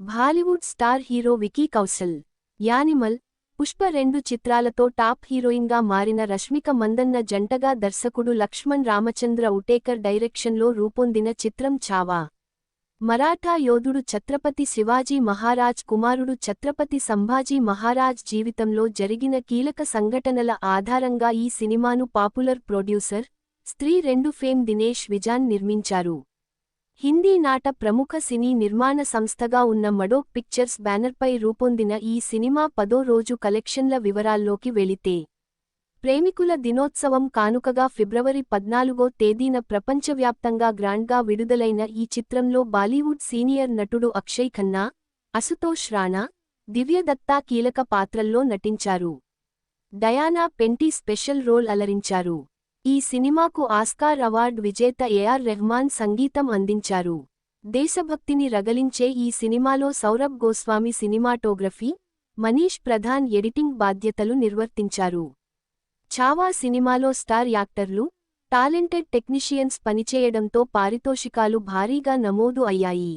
Bollywood star hero Vicky Kaushal Animal Pushpa రెండు చిత్రాలతో top హీరోయిన్గా మారిన రష్మిక మందన్న జంటగా దర్శకుడు లక్ష్మణ్ రామచంద్ర ఉటేకర్ డైరెక్షన్లో రూపొందిన చిత్రం ఛావా మరాఠా యోధుడు ఛత్రపతి శివాజీ మహారాజ్ కుమారుడు ఛత్రపతి సంభాజీ మహారాజ్ జీవితంలో జరిగిన కీలక సంఘటనల ఆధారంగా ఈ సినిమాను పాపులర్ ప్రొడ్యూసర్ స్త్రీ రెండు ఫేమ్ దినేష్ విజాన్ నిర్మించారు. హిందీ నాట ప్రముఖ సినీ నిర్మాణ సంస్థగా ఉన్న మడోక్ పిక్చర్స్ బ్యానర్పై రూపొందిన ఈ సినిమా పదో రోజు కలెక్షన్ల వివరాల్లోకి వెళితే. ప్రేమికుల దినోత్సవం కానుకగా ఫిబ్రవరి పద్నాలుగో తేదీన ప్రపంచవ్యాప్తంగా గ్రాండ్గా విడుదలైన ఈ చిత్రంలో బాలీవుడ్ సీనియర్ నటుడు అక్షయ్ ఖన్నా అసుతోష్ రాణా దివ్యదత్తా కీలక పాత్రల్లో నటించారు. డయానా పెంటీ స్పెషల్ రోల్ అలరించారు. ఈ సినిమాకు ఆస్కార్ అవార్డ్ విజేత ఏఆర్ రెహ్మాన్ సంగీతం అందించారు. దేశభక్తిని రగలించే ఈ సినిమాలో సౌరభ్ గోస్వామి సినిమాటోగ్రఫీ మనీష్ ప్రధాన్ ఎడిటింగ్ బాధ్యతలు నిర్వర్తించారు. ఛావా సినిమాలో స్టార్ యాక్టర్లు టాలెంటెడ్ టెక్నీషియన్స్ పనిచేయడంతో పారితోషికాలు భారీగా నమోదు అయ్యాయి.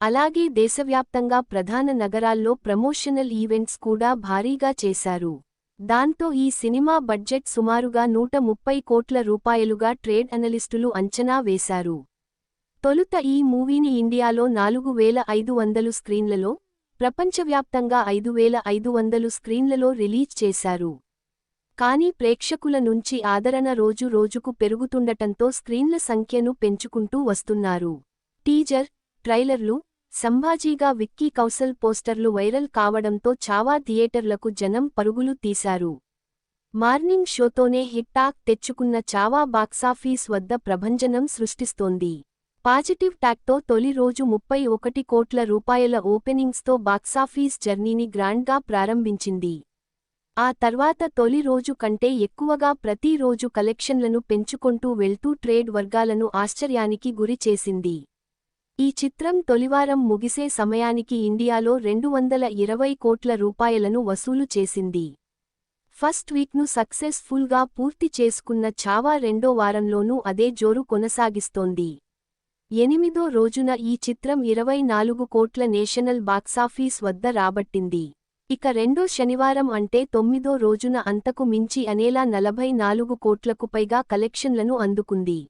అలాగే దేశవ్యాప్తంగా ప్రధాన నగరాల్లో ప్రమోషనల్ ఈవెంట్స్ కూడా భారీగా చేశారు. దాంతో ఈ సినిమా బడ్జెట్ సుమారుగా నూట ముప్పై కోట్ల రూపాయలుగా ట్రేడ్ అనలిస్టులు అంచనా వేశారు. తొలుత ఈ మూవీని ఇండియాలో నాలుగు వేల ఐదు వందలు స్క్రీన్లలో ప్రపంచవ్యాప్తంగా ఐదు వేల ఐదు వందలు స్క్రీన్లలో రిలీజ్ చేశారు. కానీ ప్రేక్షకుల నుంచి ఆదరణ రోజు రోజుకు పెరుగుతుండటంతో స్క్రీన్ల సంఖ్యను పెంచుకుంటూ వస్తున్నారు. టీజర్ ట్రైలర్లు సంభాజీగా విక్కీ కౌశల్ పోస్టర్లు వైరల్ కావడంతో చావా థియేటర్లకు జనం పరుగులు తీశారు. మార్నింగ్ షోతోనే హిట్టాక్ తెచ్చుకున్న చావా బాక్సాఫీస్ వద్ద ప్రభంజనం సృష్టిస్తోంది. పాజిటివ్ టాక్తో తొలి రోజు ముప్పై ఒకటి కోట్ల రూపాయల ఓపెనింగ్స్తో బాక్సాఫీస్ జర్నీని గ్రాండ్గా ప్రారంభించింది. ఆ తర్వాత తొలి రోజు కంటే ఎక్కువగా ప్రతి రోజు కలెక్షన్లను పెంచుకుంటూ వెళ్తూ ట్రేడ్ వర్గాలను ఆశ్చర్యానికి గురి చేసింది ఈ చిత్రం తొలివారం ముగిసే సమయానికి ఇండియాలో రెండు వందల ఇరవై కోట్ల రూపాయలను వసూలు చేసింది. ఫస్ట్ వీక్ను సక్సెస్ఫుల్గా పూర్తి చేసుకున్న చావా రెండో వారంలోనూ అదే జోరు కొనసాగిస్తోంది. ఎనిమిదో రోజున ఈ చిత్రం ఇరవై నాలుగు కోట్ల నేషనల్ బాక్సాఫీస్ వద్ద రాబట్టింది. ఇక రెండో శనివారం అంటే తొమ్మిదో రోజున అంతకు మించి అనేలా నలభై నాలుగు కోట్లకు పైగా కలెక్షన్లను అందుకుంది.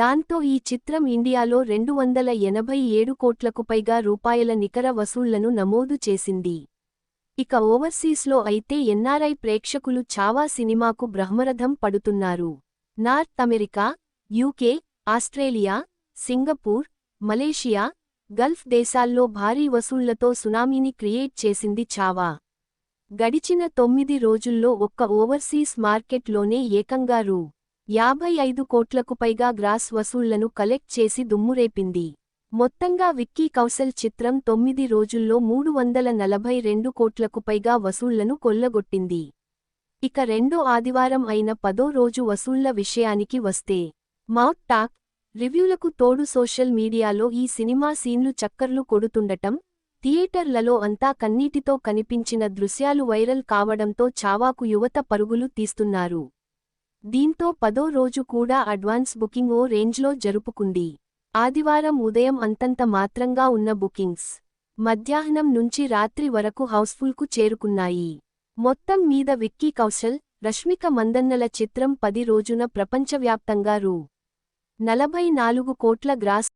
దాంతో ఈ చిత్రం ఇండియాలో రెండు వందల ఎనభై ఏడు కోట్లకు పైగా రూపాయల నికర వసూళ్ళను నమోదు చేసింది. ఇక ఓవర్సీస్లో అయితే ఎన్ఆర్ఐ ప్రేక్షకులు చావా సినిమాకు బ్రహ్మరథం పడుతున్నారు. North America UK Australia Singapore Malaysia Gulf దేశాల్లో భారీ వసూళ్ళతో సునామీని క్రియేట్ చేసింది చావా. గడిచిన తొమ్మిది రోజుల్లో ఒక్క ఓవర్సీస్ మార్కెట్లోనే ఏకంగా రూ. యాభై ఐదు కోట్లకు పైగా గ్రాస్ వసూళ్ళను కలెక్ట్ చేసి దుమ్మురేపింది మొత్తంగా విక్కీ కౌశల్ చిత్రం తొమ్మిది రోజుల్లో మూడు వందల నలభై రెండు కోట్లకు పైగా వసూళ్ళను కొల్లగొట్టింది. ఇక రెండో ఆదివారం అయిన పదో రోజు వసూళ్ళ విషయానికి వస్తే మౌట్ టాక్ రివ్యూలకు తోడు సోషల్ మీడియాలో ఈ సినిమా సీన్లు చక్కర్లు కొడుతుండటం థియేటర్లలో అంతా కన్నీటితో కనిపించిన దృశ్యాలు వైరల్ కావడంతో చావాకు యువత పరుగులు తీస్తున్నారు. దీంతో పదో రోజు కూడా అడ్వాన్స్ బుకింగ్ ఓ రేంజ్లో జరుపుకుంది. ఆదివారం ఉదయం అంతంత మాత్రంగా ఉన్న బుకింగ్స్ మధ్యాహ్నం నుంచి రాత్రి వరకు హౌస్ఫుల్కు చేరుకున్నాయి. మొత్తం మీద విక్కీ కౌశల్ రష్మిక మందన్నల చిత్రం పది రోజున ప్రపంచవ్యాప్తంగా రూ. నలభై నాలుగు కోట్ల గ్రాస్